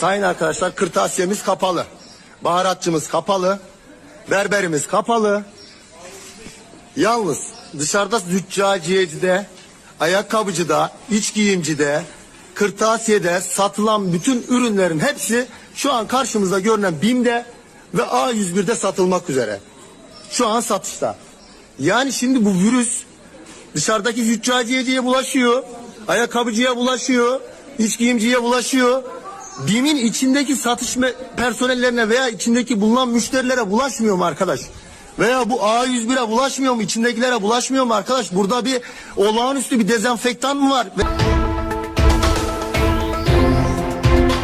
Sayın arkadaşlar kırtasiyemiz kapalı. Baharatçımız kapalı. Berberimiz kapalı. Yalnız dışarıda züccaciyecide, ayakkabıcıda, iç giyimcide, kırtasiyede satılan bütün ürünlerin hepsi şu an karşımızda görünen BİM'de ve A101'de satılmak üzere. Şu an satışta. Yani şimdi bu virüs dışarıdaki züccaciyeciye bulaşıyor, ayakkabıcıya bulaşıyor, iç giyimciye bulaşıyor. BİM'in içindeki satış personellerine veya içindeki bulunan müşterilere bulaşmıyor mu arkadaş? Veya bu A101'e bulaşmıyor mu? İçindekilere bulaşmıyor mu arkadaş? Burada bir olağanüstü bir dezenfektan mı var?